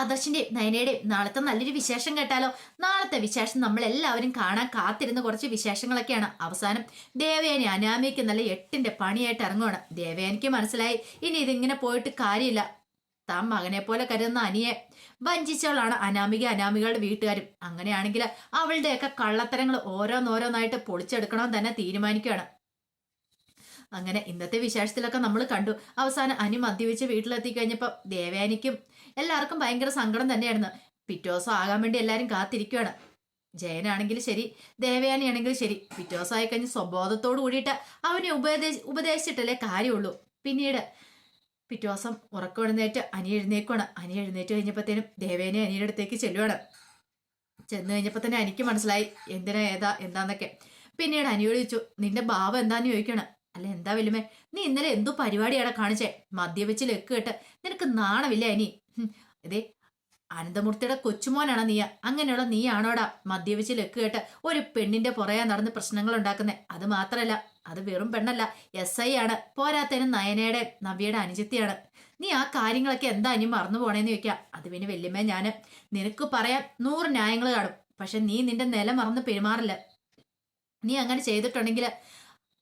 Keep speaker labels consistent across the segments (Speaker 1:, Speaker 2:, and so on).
Speaker 1: ആദർശിന്റെയും നയനയുടെയും നാളത്തെ നല്ലൊരു വിശേഷം കേട്ടാലോ? നാളത്തെ വിശേഷം നമ്മൾ എല്ലാവരും കാണാൻ കാത്തിരുന്ന കുറച്ച് വിശേഷങ്ങളൊക്കെയാണ്. അവസാനം ദേവയാനി അനാമിക്ക് നല്ല എട്ടിന്റെ പണിയായിട്ട് ഇറങ്ങുകയാണ് ദേവയാനിക്ക് മനസ്സിലായി. ഇനി ഇതിങ്ങനെ പോയിട്ട് കാര്യമില്ല. താൻ മകനെ പോലെ കരുതുന്ന അനിയെ വഞ്ചിച്ചവളാണ് അനാമിക അനാമികളുടെ വീട്ടുകാരും. അങ്ങനെയാണെങ്കിൽ അവളുടെയൊക്കെ കള്ളത്തരങ്ങൾ ഓരോന്നോരോന്നായിട്ട് പൊളിച്ചെടുക്കണം തന്നെ തീരുമാനിക്കുകയാണ്. അങ്ങനെ ഇന്നത്തെ വിശേഷത്തിലൊക്കെ നമ്മൾ കണ്ടു. അവസാനം അനി മദ്യപിച്ച് വീട്ടിലെത്തി കഴിഞ്ഞപ്പോൾ ദേവയാനിക്കും എല്ലാവർക്കും ഭയങ്കര സങ്കടം തന്നെയായിരുന്നു. പിറ്റേ ആകാൻ വേണ്ടി എല്ലാവരും കാത്തിരിക്കുകയാണ് ജയനാണെങ്കിലും ശരി ദേവയാനിയാണെങ്കിലും ശരി. പിറ്റേ ആയി കഴിഞ്ഞ് സ്വബോധത്തോട് കൂടിയിട്ട് അവനെ ഉപദേശ ഉപദേശിച്ചിട്ടല്ലേ കാര്യമുള്ളൂ. പിന്നീട് പിറ്റോസം ഉറക്കം എഴുന്നേറ്റ് അനി എഴുന്നേക്കുവാണ്. അനി എഴുന്നേറ്റ് കഴിഞ്ഞപ്പോഴത്തേനും ദേവേനെ അനിയുടെ അടുത്തേക്ക് ചെല്ലുവാണ്. ചെന്ന് കഴിഞ്ഞപ്പോൾ തന്നെ എനിക്ക് മനസ്സിലായി എന്തിനാ ഏതാ എന്താന്നൊക്കെ. പിന്നീട് അനിയോട് ചോദിച്ചു നിന്റെ ഭാവം എന്താന്ന് ചോദിക്കണം അല്ല എന്താ വലുമേ നീ ഇന്നലെ എന്തോ പരിപാടിയാണ് കാണിച്ചേ. മദ്യപിച്ച് ലെക്ക് കേട്ട്. നിനക്ക് നാണമില്ല അനി? ഇതേ അനന്തമൂർത്തിയുടെ കൊച്ചുമോനാണ് നീ അങ്ങനെയുള്ള നീയാണോടാ? മദ്യപിച്ച് ലക്ക് കേട്ട് ഒരു പെണ്ണിന്റെ പുറകെ നടന്ന് പ്രശ്നങ്ങൾ ഉണ്ടാക്കുന്നേ. അത് മാത്രല്ല അത് വെറും പെണ്ണല്ല. എസ് ഐ ആണ്. പോരാത്തതിന് നയനയുടെ നവ്യയുടെ അനുജത്തിയാണ്. നീ ആ കാര്യങ്ങളൊക്കെ എന്താ ഇനി മറന്നു പോണേന്ന് ചോദിക്കാം. അത് പിന്നെ വല്യമ്മ ഞാൻ നിനക്ക് പറയാൻ നൂറ് ന്യായങ്ങൾ കാണും. പക്ഷെ നീ നിന്റെ നില മറന്ന് പെരുമാറില്ല. നീ അങ്ങനെ ചെയ്തിട്ടുണ്ടെങ്കിൽ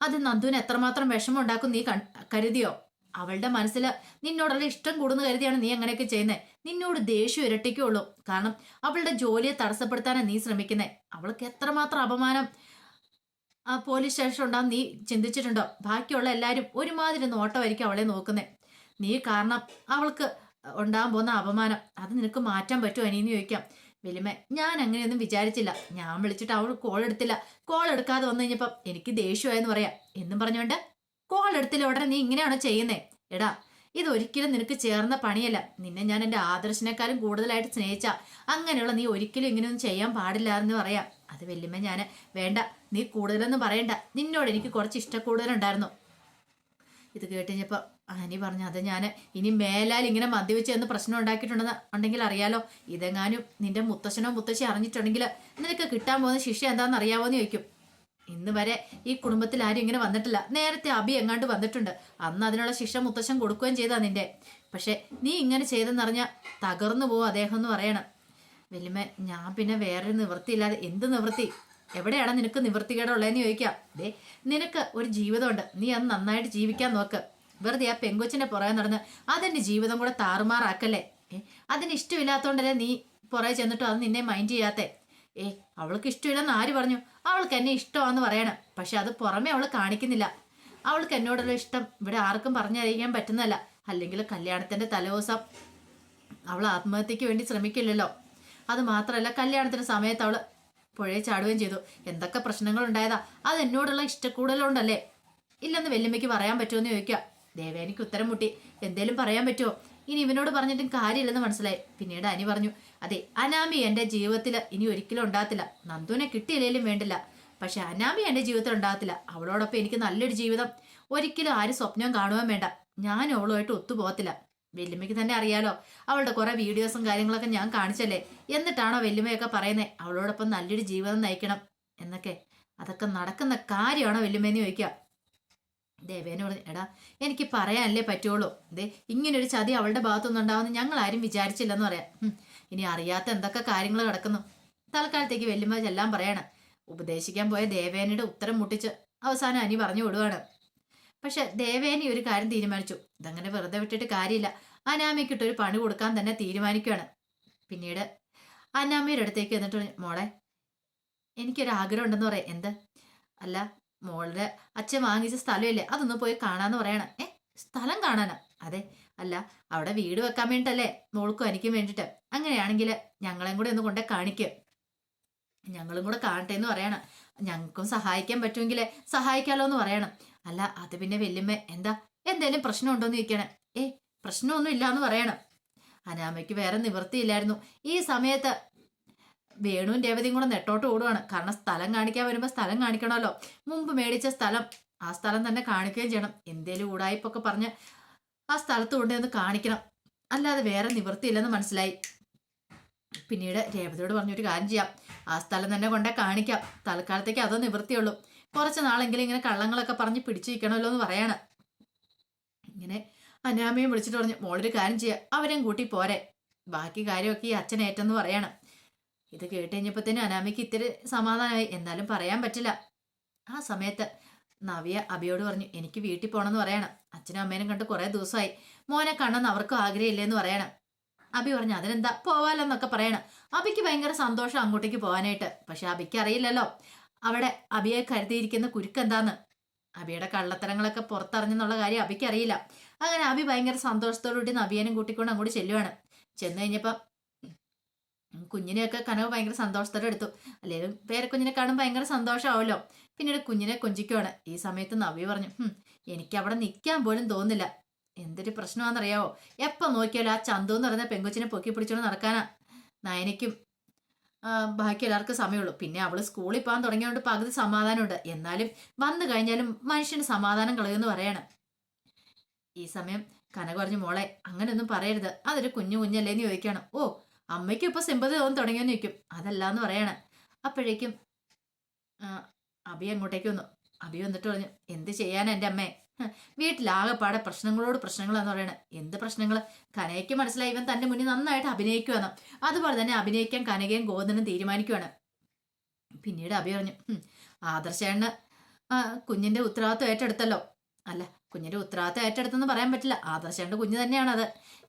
Speaker 1: അത് നന്ദുവിന് എത്രമാത്രം വിഷമം ഉണ്ടാക്കും നീ കരുതിയോ? അവളുടെ മനസ്സിൽ നിന്നോടുള്ള ഇഷ്ടം കൂടുന്ന കരുതിയാണ് നീ അങ്ങനെയൊക്കെ ചെയ്യുന്നത് നിന്നോട് ദേഷ്യം ഇരട്ടിക്കുള്ളൂ. കാരണം അവളുടെ ജോലിയെ തടസ്സപ്പെടുത്താനാണ് നീ ശ്രമിക്കുന്നത് അവൾക്ക് എത്രമാത്രം അപമാനം ആ പോലീസ് സ്റ്റേഷൻ ഉണ്ടാകും നീ ചിന്തിച്ചിട്ടുണ്ടോ? ബാക്കിയുള്ള എല്ലാവരും ഒരുമാതിരി നോട്ടമായിരിക്കും അവളെ നോക്കുന്നത് നീ കാരണം അവൾക്ക് ഉണ്ടാകാൻ പോകുന്ന അപമാനം. അത് നിനക്ക് മാറ്റാൻ പറ്റുമോ അനിയെന്ന് ചോദിക്കാം. വലിമ ഞാൻ അങ്ങനെയൊന്നും വിചാരിച്ചില്ല. ഞാൻ വിളിച്ചിട്ട് അവൾ കോൾ എടുത്തില്ല. കോൾ എടുക്കാതെ വന്നു കഴിഞ്ഞപ്പം എനിക്ക് ദേഷ്യമായെന്ന് പറയാം. എന്നും പറഞ്ഞുകൊണ്ട് കോൾ എടുത്തില്ല ഉടനെ നീ ഇങ്ങനെയാണോ ചെയ്യുന്നേ? എടാ ഇതൊരിക്കലും നിനക്ക് ചേർന്ന പണിയല്ല. നിന്നെ ഞാൻ എന്റെ ആദർശിനേക്കാളും കൂടുതലായിട്ട് സ്നേഹിച്ച. അങ്ങനെയുള്ള നീ ഒരിക്കലും ഇങ്ങനെയൊന്നും ചെയ്യാൻ പാടില്ല എന്ന് പറയാം. അത് വല്യമ്മ ഞാൻ വേണ്ട നീ കൂടുതലൊന്നും പറയണ്ട. നിന്നോട് എനിക്ക് കുറച്ച് ഇഷ്ടക്കൂടുതലുണ്ടായിരുന്നു. ഇത് കേട്ടുകഴിഞ്ഞപ്പോൾ ആനി പറഞ്ഞു അത് ഞാൻ ഇനി മേലാൽ ഇങ്ങനെ മദ്യവെച്ച് എന്ന് പ്രശ്നം ഉണ്ടാക്കിയിട്ടുണ്ടെന്ന് ഉണ്ടെങ്കിൽ അറിയാലോ. ഇതെങ്ങാനും നിന്റെ മുത്തശ്ശനോ മുത്തശ്ശി അറിഞ്ഞിട്ടുണ്ടെങ്കിൽ നിനക്ക് കിട്ടാൻ പോകുന്ന ശിക്ഷ എന്താണെന്ന് അറിയാമോ അറിയാവോന്ന് ചോദിക്കും. ഇന്ന് വരെ ഈ കുടുംബത്തിൽ ആരും ഇങ്ങനെ വന്നിട്ടില്ല. നേരത്തെ അബി എങ്ങാണ്ട് വന്നിട്ടുണ്ട്. അന്ന് അതിനുള്ള ശിക്ഷ മുത്തശ്ശൻ കൊടുക്കുകയും ചെയ്താ നിന്റെ. പക്ഷെ നീ ഇങ്ങനെ ചെയ്തെന്നറിഞ്ഞാൽ തകർന്നു പോവും അദ്ദേഹം എന്ന് പറയണം. വലിയമ്മ ഞാൻ പിന്നെ വേറൊരു നിവൃത്തിയില്ലാതെ എന്ത് നിവൃത്തി? എവിടെയാണ് നിനക്ക് നിവൃത്തികേടുള്ളതെന്ന് ചോദിക്കാം. ദേ നിനക്ക് ഒരു ജീവിതമുണ്ട്. നീ അത് നന്നായിട്ട് ജീവിക്കാൻ നോക്ക്. വെറുതെ ആ പെങ്കൊച്ചിന്റെ പുറകെ നടന്ന് അതെന്റെ ജീവിതം കൂടെ താറുമാറാക്കല്ലേ? അതിന് ഇഷ്ടമില്ലാത്തോണ്ടല്ലേ നീ പുറകെ ചെന്നിട്ടും അത് നിന്നെ മൈൻഡ് ചെയ്യാത്തെ? ഏ അവൾക്ക് ഇഷ്ടമില്ലെന്ന് ആര് പറഞ്ഞു? അവൾക്ക് എന്നെ ഇഷ്ടമാണെന്ന് പറയണം. പക്ഷെ അത് പുറമെ അവൾ കാണിക്കുന്നില്ല. അവൾക്ക് എന്നോടുള്ള ഇഷ്ടം ഇവിടെ ആർക്കും പറഞ്ഞറിയിക്കാൻ പറ്റുന്നതല്ല. അല്ലെങ്കിൽ കല്യാണത്തിന്റെ തലേദിവസം അവൾ ആത്മഹത്യക്ക് വേണ്ടി ശ്രമിക്കില്ലല്ലോ. അത് മാത്രമല്ല കല്യാണത്തിന്റെ സമയത്ത് അവൾ പുഴയെ ചാടുകയും ചെയ്തു. എന്തൊക്കെ പ്രശ്നങ്ങൾ ഉണ്ടായതാ? അത് എന്നോടുള്ള ഇഷ്ടക്കൂടലുണ്ടല്ലേ? ഇല്ലെന്ന് വെല്ലുമ്മയ്ക്ക് പറയാൻ പറ്റുമെന്ന് ചോദിക്കുക. ദേവേനിക്ക് ഉത്തരം മുട്ടി. എന്തേലും പറയാൻ പറ്റുമോ? ഇനി ഇവനോട് പറഞ്ഞിട്ടും കാര്യമില്ലെന്ന് മനസ്സിലായി. പിന്നീട് അനി പറഞ്ഞു അതെ അനാമി എന്റെ ജീവിതത്തിൽ ഇനി ഒരിക്കലും ഉണ്ടാകത്തില്ല. നന്ദുവിനെ കിട്ടിയില്ലേലും വേണ്ടില്ല. പക്ഷെ അനാമി എന്റെ ജീവിതത്തിൽ ഉണ്ടാകത്തില്ല. അവളോടൊപ്പം എനിക്ക് നല്ലൊരു ജീവിതം. ഒരിക്കലും ആരും സ്വപ്നം കാണുവാൻ വേണ്ട. ഞാൻ അവളുമായിട്ട് ഒത്തുപോകത്തില്ല. വെല്ലുമ്മയ്ക്ക് തന്നെ അറിയാലോ അവളുടെ കുറേ വീഡിയോസും കാര്യങ്ങളൊക്കെ ഞാൻ കാണിച്ചല്ലേ? എന്നിട്ടാണോ വെല്ലുമ്മയൊക്കെ പറയുന്നത് അവളോടൊപ്പം നല്ലൊരു ജീവിതം നയിക്കണം എന്നൊക്കെ. അതൊക്കെ നടക്കുന്ന കാര്യമാണോ വെല്ലുമ്മയെന്ന് ചോദിക്കുക. ദേവേനെ പറഞ്ഞു എടാ എനിക്ക് പറയാനല്ലേ പറ്റുള്ളൂ. ദേ ഇങ്ങനൊരു ചതി അവളുടെ ഭാഗത്തുനിന്ന് ഉണ്ടാവുമെന്ന് ഞങ്ങൾ ആരും വിചാരിച്ചില്ലെന്ന് പറയാം. ഇനി അറിയാത്ത എന്തൊക്കെ കാര്യങ്ങൾ കിടക്കുന്നു. തൽക്കാലത്തേക്ക് വെല്ലുമ്പോൾ എല്ലാം പറയണം. ഉപദേശിക്കാൻ പോയ ദേവേനയുടെ ഉത്തരം മുട്ടിച്ച് അവസാനം അനി പറഞ്ഞു വിടുവാണ്. പക്ഷെ ദേവേനി ഒരു കാര്യം തീരുമാനിച്ചു. ഇതങ്ങനെ വെറുതെ വിട്ടിട്ട് കാര്യമില്ല. അനാമയ്ക്കിട്ട് ഒരു പണി കൊടുക്കാൻ തന്നെ തീരുമാനിക്കുകയാണ് പിന്നീട് അനാമയുടെ അടുത്തേക്ക് എന്നിട്ട് മോളെ എനിക്കൊരു ആഗ്രഹം ഉണ്ടെന്ന് പറയാം എന്ത്? അല്ല മോളുടെ അച്ഛൻ വാങ്ങിച്ച സ്ഥലമില്ലേ? അതൊന്ന് പോയി കാണാന്ന് പറയണം. ഏ? സ്ഥലം കാണാനാ? അതെ. അല്ല അവിടെ വീട് വെക്കാൻ വേണ്ടിട്ടല്ലേ? മോൾക്കും എനിക്കും വേണ്ടിട്ട്. അങ്ങനെയാണെങ്കിൽ ഞങ്ങളെയും കൂടെ ഒന്ന് കൊണ്ടേ കാണിക്ക്. ഞങ്ങളും കൂടെ കാണട്ടെ എന്ന് പറയണം. ഞങ്ങൾക്കും സഹായിക്കാൻ പറ്റുമെങ്കിൽ സഹായിക്കാലോ എന്ന് പറയണം. അല്ല അത് പിന്നെ വല്യമ്മ എന്താ? എന്തേലും പ്രശ്നമുണ്ടോ എന്ന് ചോദിക്കണം. ഏ പ്രശ്നമൊന്നും ഇല്ല എന്ന് പറയണം. അനാമയ്ക്ക് വേറെ നിവൃത്തിയില്ലായിരുന്നു. ഈ സമയത്ത് വേണുവും രേവതിയും കൂടെ നെട്ടോട്ട് ഓടുവാണ്. കാരണം സ്ഥലം കാണിക്കാൻ വരുമ്പോൾ സ്ഥലം കാണിക്കണമല്ലോ. മുമ്പ് മേടിച്ച സ്ഥലം ആ സ്ഥലം തന്നെ കാണിക്കുകയും ചെയ്യണം. എന്തേലും ഊടായ്പൊക്കെ പറഞ്ഞ് ആ സ്ഥലത്ത് കൊണ്ടുവന്ന് കാണിക്കണം. അല്ലാതെ വേറെ നിവൃത്തിയില്ലെന്ന് മനസ്സിലായി. പിന്നീട് രേവതിയോട് പറഞ്ഞൊരു കാര്യം ചെയ്യാം. ആ സ്ഥലം തന്നെ കൊണ്ടേ കാണിക്കാം. തൽക്കാലത്തേക്ക് അതോ നിവൃത്തിയുള്ളൂ. കുറച്ച് നാളെങ്കിലും ഇങ്ങനെ കള്ളങ്ങളൊക്കെ പറഞ്ഞ് പിടിച്ചു നിൽക്കണമല്ലോ എന്ന് പറയാണ്. ഇങ്ങനെ അനാമയും വിളിച്ചിട്ട് പറഞ്ഞു മോളൊരു കാര്യം ചെയ്യാം. അവരെയും കൂട്ടി പോരെ. ബാക്കി കാര്യമൊക്കെ ഈ അച്ഛനേറ്റെന്ന് പറയാണ്. ഇത് കേട്ട് തന്നെ അനാമിക്ക് ഇത്തിരി സമാധാനമായി. എന്നാലും പറയാൻ പറ്റില്ല. ആ സമയത്ത് നവ്യ അബിയോട് പറഞ്ഞു എനിക്ക് വീട്ടിൽ പോകണമെന്ന് പറയണം. അച്ഛനും അമ്മേനും കണ്ട് കുറേ ദിവസമായി. മോനെ കാണാൻ അവർക്കും ആഗ്രഹമില്ലെന്ന് പറയണം. അബി പറഞ്ഞു അതിനെന്താ? പോവാലെന്നൊക്കെ പറയണം. അബിക്ക് ഭയങ്കര സന്തോഷം അങ്ങോട്ടേക്ക് പോകാനായിട്ട്. പക്ഷെ അബിക്ക് അറിയില്ലല്ലോ. അവിടെ അബിയെ കരുതിയിരിക്കുന്ന കുരുക്കെന്താന്ന്? അബിയുടെ കള്ളത്തരങ്ങളൊക്കെ പുറത്തറിഞ്ഞെന്നുള്ള കാര്യം അബിക്ക് അറിയില്ല. അങ്ങനെ അബി ഭയങ്കര സന്തോഷത്തോടുകൂടി നബിയനും കൂട്ടിക്കൊണ്ട് അങ്ങോട്ട് ചെല്ലുവാണ്. ചെന്ന് കഴിഞ്ഞപ്പം കുഞ്ഞിനെയൊക്കെ കനവ് ഭയങ്കര സന്തോഷത്തോടെ എടുത്തു. അല്ലെങ്കിലും പേരക്കുഞ്ഞിനെ കാണും ഭയങ്കര സന്തോഷമാവല്ലോ പിന്നീട് കുഞ്ഞിനെ കൊഞ്ചിക്കുവാണ്. ഈ സമയത്ത് നവി പറഞ്ഞു "ഹും, എനിക്ക് അവിടെ നിൽക്കാൻ പോലും തോന്നില്ല എന്തൊരു പ്രശ്നമാണെന്നറിയാവോ? എപ്പം നോക്കിയാലും ആ ചന്തു എന്ന് പറയുന്ന പെങ്കൊച്ചിനെ പൊക്കി പിടിച്ചോണ്ട് നടക്കാനാ. നയനയ്ക്കും ബാക്കി എല്ലാവർക്കും സമയമുള്ളൂ. പിന്നെ അവൾ സ്കൂളിൽ പോകാൻ തുടങ്ങിയതുകൊണ്ട് പകുതി സമാധാനമുണ്ട്. എന്നാലും വന്നു കഴിഞ്ഞാലും മനുഷ്യന് സമാധാനം കളയുമെന്ന് പറയാണ്. ഈ സമയം കനക പറഞ്ഞു മോളെ അങ്ങനെയൊന്നും പറയരുത്. അതൊരു കുഞ്ഞു കുഞ്ഞല്ലേന്ന് ചോദിക്കണം ഓ അമ്മയ്ക്കും ഇപ്പൊ സിമ്പതി തോന്നി തുടങ്ങിയെന്ന് ചോദിക്കും. അതല്ല എന്ന് പറയാണ്. അപ്പോഴേക്കും അബി അങ്ങോട്ടേക്ക് വന്നു. അബി വന്നിട്ട് പറഞ്ഞു എന്ത് ചെയ്യാനാ എന്റെ അമ്മേ? വീട്ടിലാകെപ്പാടെ പ്രശ്നങ്ങളോട് പ്രശ്നങ്ങളാന്ന് പറയണേ. എന്ത് പ്രശ്നങ്ങൾ കനയ്ക്ക് മനസ്സിലായി ഇവൻ തന്റെ മുന്നിൽ നന്നായിട്ട് അഭിനയിക്കുവാണ്. അതുപോലെ തന്നെ അഭിനയിക്കാൻ കനകയും ഗോവിന്ദനും തീരുമാനിക്കുവാണ്. പിന്നീട് അബി പറഞ്ഞു ആദർശേണ് ആദർശേണ്ണ കുഞ്ഞിന്റെ ഉത്തരവാദിത്വം ഏറ്റെടുത്തല്ലോ. അല്ല കുഞ്ഞിന്റെ ഉത്തരവാദിത്വം ഏറ്റെടുത്തെന്ന് പറയാൻ പറ്റില്ല. ആദർശേണ്ട കുഞ്ഞ് തന്നെയാണത്.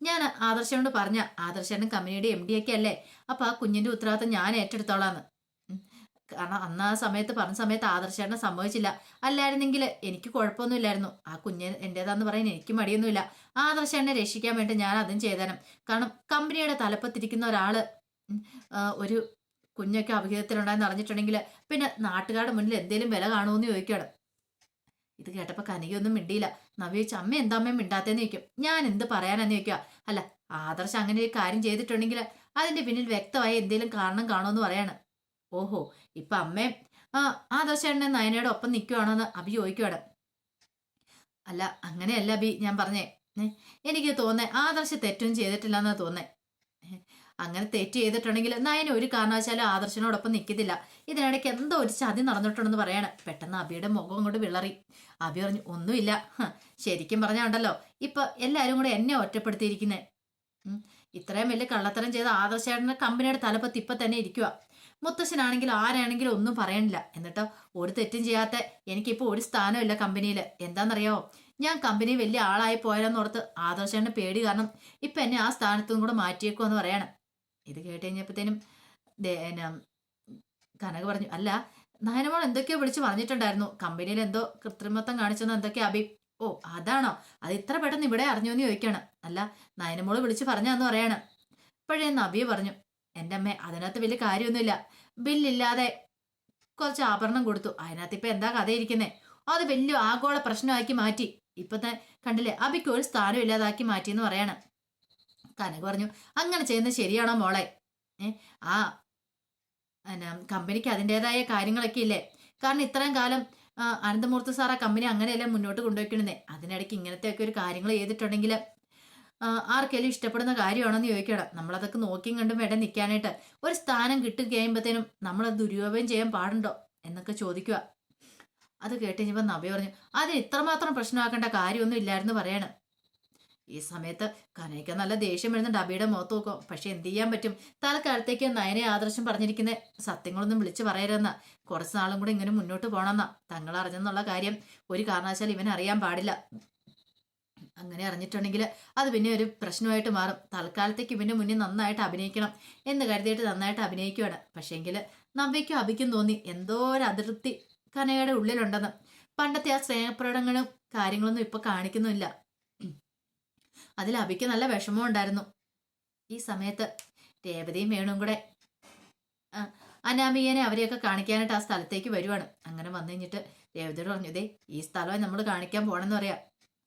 Speaker 1: ഞാൻ ആദർശനോട് പറഞ്ഞ ആദർശേണ്ണൻ കമ്പനിയുടെ എം ഡി ഒക്കെ അല്ലേ? അപ്പൊ ആ കുഞ്ഞിന്റെ ഉത്തരവാദിത്വം ഞാൻ ഏറ്റെടുത്തോളാന്ന്. കാരണം അന്ന് ആ സമയത്ത് പറഞ്ഞ സമയത്ത് ആദർശേണ്ണൻ സംഭവിച്ചില്ല അല്ലായിരുന്നെങ്കിൽ എനിക്ക് കുഴപ്പമൊന്നുമില്ലായിരുന്നു. ആ കുഞ്ഞ് എന്റെതാന്ന് പറയാൻ എനിക്ക് മടിയൊന്നുമില്ല. ആദർശേണ്ണനെ രക്ഷിക്കാൻ വേണ്ടി ഞാൻ അതും ചെയ്തേനും. കാരണം കമ്പനിയുടെ തലപ്പത്തിരിക്കുന്ന ഒരാൾ ഒരു കുഞ്ഞൊക്കെ അഭിഹിതത്തിലുണ്ടായെന്ന് അറിഞ്ഞിട്ടുണ്ടെങ്കിൽ പിന്നെ നാട്ടുകാരുടെ മുന്നിൽ എന്തേലും വില കാണുമെന്ന് ചോദിക്കുകയാണ്. ഇത് കേട്ടപ്പോൾ കനകയൊന്നും മിണ്ടിയില്ല. നവി ചോദിച്ചു അമ്മ എന്താ അമ്മ മിണ്ടാത്തേന്ന് ചോദിക്കും. ഞാൻ എന്ത് പറയാനെന്ന് ചോദിക്കുക അല്ല ആദർശം അങ്ങനെ ഒരു കാര്യം ചെയ്തിട്ടുണ്ടെങ്കിൽ അതിന്റെ പിന്നിൽ വ്യക്തമായ എന്തെങ്കിലും കാരണം കാണുമെന്ന് പറയാണ്. ഓഹോ ഇപ്പൊ അമ്മയും ആ എണ്ണ നയനയുടെ ഒപ്പം നിൽക്കുവാണോന്ന് അഭി ചോദിക്കുവാണ്. അല്ല അങ്ങനെയല്ല അഭി ഞാൻ പറഞ്ഞേ. എനിക്ക് തോന്നേ ആദർശ തെറ്റും ചെയ്തിട്ടില്ല എന്നാ തോന്നേ അങ്ങനെ തെറ്റ് ചെയ്തിട്ടുണ്ടെങ്കിൽ നയന ഒരു കാരണവശാലും ആദർശനോടൊപ്പം നിൽക്കത്തില്ല. ഇതിനിടയ്ക്ക് എന്തോ ഒരു ചതി നടന്നിട്ടുണ്ടെന്ന് പറയാണ്. പെട്ടെന്ന് അബിയുടെ മുഖം കൊണ്ട് വിളറി. അബി പറഞ്ഞു ഒന്നുമില്ല. ശരിക്കും പറഞ്ഞാണ്ടല്ലോ. ഇപ്പൊ എല്ലാവരും കൂടെ എന്നെ ഒറ്റപ്പെടുത്തിയിരിക്കുന്നേ. ഇത്രയും വലിയ കള്ളത്തരം ചെയ്ത ആദർശേട്ടന്റെ കമ്പനിയുടെ തലപ്പത്ത് ഇപ്പൊ തന്നെ ഇരിക്കുക മുത്തശ്ശനാണെങ്കിലും ആരാണെങ്കിലും ഒന്നും പറയണില്ല. എന്നിട്ടോ ഒരു തെറ്റും ചെയ്യാത്ത എനിക്കിപ്പോ ഒരു സ്ഥാനമില്ല കമ്പനിയിൽ. എന്താണെന്നറിയാവോ ഞാൻ കമ്പനി വലിയ ആളായി പോയാലെന്നോർത്ത് ആദർശേട്ടന് പേടി കാരണം ഇപ്പൊ എന്നെ ആ സ്ഥാനത്തും കൂടെ മാറ്റിയേക്കുമെന്ന് പറയാണ്. ഇത് കേട്ട് കഴിഞ്ഞപ്പോഴത്തേനും കനക പറഞ്ഞു അല്ല നയനമോൾ എന്തൊക്കെയോ വിളിച്ചു പറഞ്ഞിട്ടുണ്ടായിരുന്നു. കമ്പനിയിൽ എന്തോ കൃത്രിമത്വം കാണിച്ചെന്ന് എന്തൊക്കെയാ അഭി ഓ അതാണോ? അത് ഇത്ര പെട്ടെന്ന് ഇവിടെ അറിഞ്ഞു എന്ന് ചോദിക്കാണ്. അല്ല നയനമോൾ വിളിച്ച് പറഞ്ഞാന്ന് പറയാണ്. ഇപ്പോഴേന്ന് നബിയ പറഞ്ഞു എന്റെ അമ്മ അതിനകത്ത് വലിയ കാര്യമൊന്നുമില്ല. ബില്ലില്ലാതെ കുറച്ച് ആഭരണം കൊടുത്തു. അതിനകത്ത് ഇപ്പൊ എന്താ കഥ ഇരിക്കുന്നേ അത് വലിയ ആഗോള പ്രശ്നമാക്കി മാറ്റി. ഇപ്പത്തെ കണ്ടില്ലേ അബിക്ക് ഒരു സ്ഥാനം ഇല്ലാതാക്കി മാറ്റി എന്ന് പറയാണ്. കനക പറഞ്ഞു അങ്ങനെ ചെയ്യുന്നത് ശരിയാണോ മോളെ? ഏ ആ എന്നാ കമ്പനിക്ക് അതിന്റെതായ കാര്യങ്ങളൊക്കെ ഇല്ലേ? കാരണം ഇത്രയും കാലം അനന്തമൂർത്തി സാർ ആ കമ്പനി അങ്ങനെയല്ലേ മുന്നോട്ട് കൊണ്ടുപോയിക്കണേ അതിനിടയ്ക്ക് ഇങ്ങനത്തെയൊക്കെ ഒരു കാര്യങ്ങൾ ചെയ്തിട്ടുണ്ടെങ്കിൽ ആർക്കെങ്കിലും ഇഷ്ടപ്പെടുന്ന കാര്യമാണെന്ന് ചോദിക്കണം. നമ്മളതൊക്കെ നോക്കിയും കണ്ടും വേണ്ട നിൽക്കാനായിട്ട്. ഒരു സ്ഥാനം കിട്ടി കഴിയുമ്പോഴത്തേനും നമ്മൾ ദുരുപയോഗം ചെയ്യാൻ പാടുണ്ടോ എന്നൊക്കെ ചോദിക്കുക. അത് കേട്ട് കഴിഞ്ഞപ്പോൾ നബി പറഞ്ഞു അതിന് ഇത്രമാത്രം പ്രശ്നമാക്കേണ്ട കാര്യമൊന്നും ഇല്ലായിരുന്നു പറയാണ്. ഈ സമയത്ത് കനയ്ക്ക് നല്ല ദേഷ്യം വരുന്നുണ്ട്. അബിയുടെ മുഖത്ത് നോക്കും. പക്ഷെ എന്ത് ചെയ്യാൻ പറ്റും? തൽക്കാലത്തേക്ക് നയനെ ആദർശം പറഞ്ഞിരിക്കുന്ന സത്യങ്ങളൊന്നും വിളിച്ചു പറയരുതെന്ന. കുറച്ച് നാളും കൂടെ ഇങ്ങനെ മുന്നോട്ട് പോകണമെന്ന. തങ്ങൾ അറിഞ്ഞെന്നുള്ള കാര്യം ഒരു കാരണവശാലും ഇവൻ അറിയാൻ പാടില്ല. അങ്ങനെ അറിഞ്ഞിട്ടുണ്ടെങ്കിൽ അത് പിന്നെ ഒരു പ്രശ്നമായിട്ട് മാറും. തൽക്കാലത്തേക്ക് ഇവന് മുന്നിൽ നന്നായിട്ട് അഭിനയിക്കണം എന്ന് കരുതിയിട്ട് നന്നായിട്ട് അഭിനയിക്കുവാണ്. പക്ഷേങ്കിൽ നവ്യയ്ക്കും അഭിക്കും തോന്നി എന്തോ ഒരു അതിർത്തി കനയുടെ ഉള്ളിലുണ്ടെന്ന്. പണ്ടത്തെ ആ സ്നേഹപ്രകടങ്ങളും കാര്യങ്ങളൊന്നും ഇപ്പൊ കാണിക്കുന്നില്ല അതിൽ അഭിക്ക് നല്ല വിഷമം ഉണ്ടായിരുന്നു. ഈ സമയത്ത് രേവതിയും വേണും കൂടെ അനാമികേനെ അവരെയൊക്കെ കാണിക്കാനായിട്ട് ആ സ്ഥലത്തേക്ക് വരുവാണ്. അങ്ങനെ വന്നു കഴിഞ്ഞിട്ട് രേവതിയോട് പറഞ്ഞു ദേ ഈ സ്ഥലം നമ്മൾ കാണിക്കാൻ പോകണമെന്ന് പറയാം.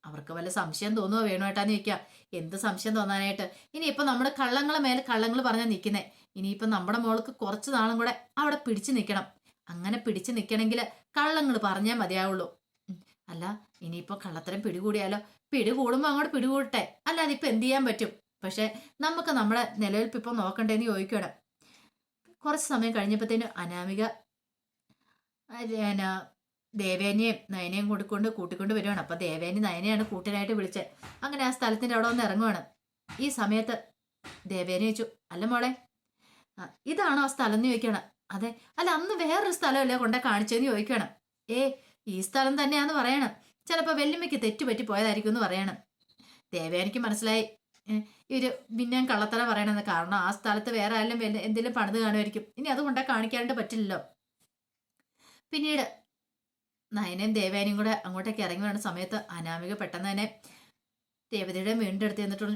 Speaker 1: അവർക്ക് വല്ല സംശയം തോന്നുമോ വേണുമായിട്ടാന്ന് ചോദിക്കാം. എന്ത് സംശയം തോന്നാനായിട്ട്? ഇനിയിപ്പോൾ നമ്മുടെ കള്ളങ്ങളെ മേലെ കള്ളങ്ങൾ പറഞ്ഞാൽ നിൽക്കുന്നേ ഇനിയിപ്പോൾ നമ്മുടെ മോൾക്ക് കുറച്ച് നാളും കൂടെ അവിടെ പിടിച്ചു നിൽക്കണം അങ്ങനെ പിടിച്ചു നിൽക്കണമെങ്കിൽ കള്ളങ്ങൾ പറഞ്ഞാൽ മതിയാവുള്ളൂ. അല്ല ഇനിയിപ്പോ കള്ളത്തരം പിടികൂടിയാലോ? പിടികൂടുമ്പോ അങ്ങോട്ട് പിടികൂടട്ടെ. അല്ലാതെ ഇപ്പൊ എന്ത് ചെയ്യാൻ പറ്റും? പക്ഷെ നമുക്ക് നമ്മളെ നിലനിൽപ്പ് ഇപ്പൊ നോക്കണ്ടേന്ന് ചോദിക്കണം കുറച്ച് സമയം കഴിഞ്ഞപ്പോഴത്തേനും അനാമിക എന്നാ, ദേവേനെയും നയനയും കൊടുക്കൊണ്ട് കൂട്ടിക്കൊണ്ട് വരുവാണ്. അപ്പൊ ദേവേനെ നയനെയാണ് കൂട്ടിനായിട്ട് വിളിച്ചത് അങ്ങനെ ആ സ്ഥലത്തിന്റെ അവിടെ ഒന്ന് ഇറങ്ങുവാണ്. ഈ സമയത്ത് ദേവേനെ ചോദിച്ചു അല്ല മോളെ ഇതാണോ ആ സ്ഥലം എന്ന് ചോദിക്കണം അതെ അല്ല അന്ന് വേറൊരു സ്ഥലമല്ലേ കൊണ്ടേ കാണിച്ചതെന്ന് ചോദിക്കണം ഏ ഈ സ്ഥലം തന്നെയാന്ന് പറയണം. ചിലപ്പോൾ വെല്ലുമ്മയ്ക്ക് തെറ്റുപറ്റി പോയതായിരിക്കും എന്ന് പറയണം ദേവയാനിക്ക് മനസ്സിലായി. ഒരു പിന്നെ കള്ളത്തറ പറയണമെന്ന് കാരണം ആ സ്ഥലത്ത് വേറെ ആരെങ്കിലും എന്തെങ്കിലും പണിത് കാണുമായിരിക്കും. ഇനി അത് കാണിക്കാണ്ട് പറ്റില്ലല്ലോ. പിന്നീട് നയനയും ദേവയാനിയും കൂടെ അങ്ങോട്ടേക്ക് ഇറങ്ങി വരുന്ന സമയത്ത് അനാമിക പെട്ടെന്ന് തന്നെ ദേവതയുടെ വീണ്ടും അടുത്ത് എന്നിട്ട്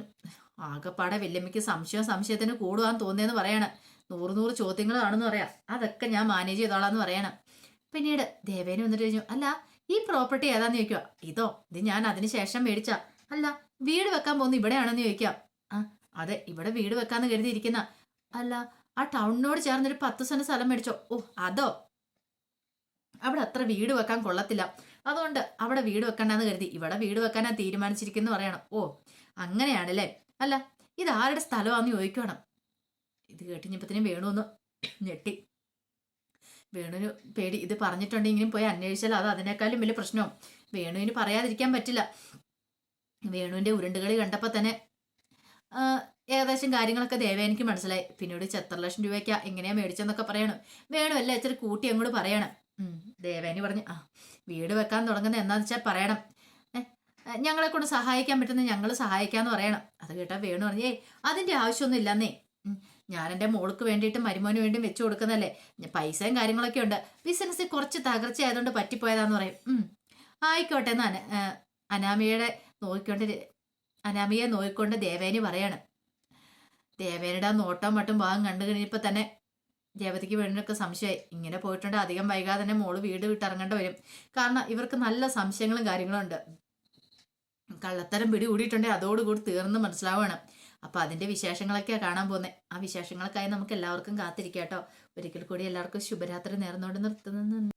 Speaker 1: ആകെപ്പാടെ വല്യമ്മയ്ക്ക് സംശയം സംശയത്തിന് കൂടുവാന്ന് തോന്നിയെന്ന് പറയാണ്. നൂറ് നൂറ് ചോദ്യങ്ങളാണെന്ന് പറയാം. അതൊക്കെ ഞാൻ മാനേജ് ചെയ്തോളാന്ന് പറയണം. പിന്നീട് ദേവേനെ വന്നിട്ട് കഴിഞ്ഞു അല്ല ഈ പ്രോപ്പർട്ടി ഏതാന്ന് ചോദിക്കുക ഇതോ ഇത് ഞാൻ അതിന് ശേഷം മേടിച്ച. അല്ല വീട് വെക്കാൻ പോകുന്ന ഇവിടെയാണെന്ന് ചോദിക്കാം ആ അതെ ഇവിടെ വീട് വെക്കാന്ന് കരുതിയിരിക്കുന്ന. അല്ല ആ ടൗണിനോട് ചേർന്നൊരു പത്ത് സെന്റ് സ്ഥലം മേടിച്ചോ. ഓ അതോ. അവിടെ അത്ര വീട് വെക്കാൻ കൊള്ളത്തില്ല. അതുകൊണ്ട് അവിടെ വീട് വെക്കണ്ടെന്ന് കരുതി. ഇവിടെ വീട് വെക്കാനാ തീരുമാനിച്ചിരിക്കുന്നു പറയണം. ഓ അങ്ങനെയാണല്ലേ. അല്ല ഇത് ആരുടെ സ്ഥലമാണെന്ന് ചോദിക്കണം ഇത് കേട്ടിഞ്ഞപ്പത്തിനും വേണമെന്ന് ഞെട്ടി. വേണുവിന് പേടി. ഇത് പറഞ്ഞിട്ടുണ്ടെങ്കിലും പോയി അന്വേഷിച്ചാൽ അത് അതിനേക്കാളും വലിയ പ്രശ്നവും വേണുവിന് പറയാതിരിക്കാൻ പറ്റില്ല. വേണുവിന്റെ ഉരുണ്ടുകളി കണ്ടപ്പോൾ തന്നെ ഏകദേശം കാര്യങ്ങളൊക്കെ ദേവേനിക്ക് മനസ്സിലായി. പിന്നീട് എത്ര ലക്ഷം രൂപയ്ക്ക് എങ്ങനെയാ മേടിച്ചെന്നൊക്കെ പറയണം. വേണു അല്ല ഇച്ചിരി കൂട്ടി അങ്ങോട്ട് പറയണം. ദേവേനി പറഞ്ഞു ആ വീട് വെക്കാൻ തുടങ്ങുന്ന എന്നാന്ന് വെച്ചാൽ പറയണം. ഞങ്ങളെ കൊണ്ട് സഹായിക്കാൻ പറ്റുന്ന ഞങ്ങൾ സഹായിക്കാന്ന് പറയണം. അത് കേട്ടാ വേണു പറഞ്ഞു അതിന്റെ ആവശ്യമൊന്നും ഇല്ലെന്നേ. ഞാൻ എന്റെ മോൾക്ക് വേണ്ടിയിട്ട് മരുമോന് വേണ്ടിയും വെച്ചു കൊടുക്കുന്നല്ലേ പൈസയും കാര്യങ്ങളൊക്കെ ഉണ്ട്. ബിസിനസ് കുറച്ച് തകർച്ച ആയതുകൊണ്ട് പറ്റിപ്പോയതാന്ന് പറയും. ആയിക്കോട്ടെ എന്ന് അന അനാമിയുടെ നോക്കിക്കൊണ്ട് അനാമിയെ നോക്കിക്കൊണ്ട് ദേവേനി പറയാണ്. ദേവേനയുടെ നോട്ടം മട്ടും ഭാഗം കണ്ടു കഴിഞ്ഞപ്പോൾ തന്നെ ദേവതയ്ക്ക് വേണ്ടിയൊക്കെ സംശയമായി. ഇങ്ങനെ പോയിട്ടുണ്ട് അധികം വൈകാതെ തന്നെ മോൾ വീട് വിട്ടിറങ്ങേണ്ടി വരും. കാരണം ഇവർക്ക് നല്ല സംശയങ്ങളും കാര്യങ്ങളും ഉണ്ട്. കള്ളത്തരം പിടി അതോടുകൂടി തീർന്ന് മനസ്സിലാവുകയാണ്. അപ്പൊ അതിന്റെ വിശേഷങ്ങളൊക്കെയാണ് കാണാൻ പോകുന്നത് ആ വിശേഷങ്ങൾക്കായി നമുക്ക് എല്ലാവർക്കും കാത്തിരിക്കാം കേട്ടോ ഒരിക്കൽ കൂടി എല്ലാവർക്കും ശുഭരാത്രി നേർന്നുകൊണ്ട് നിർത്തുന്നു.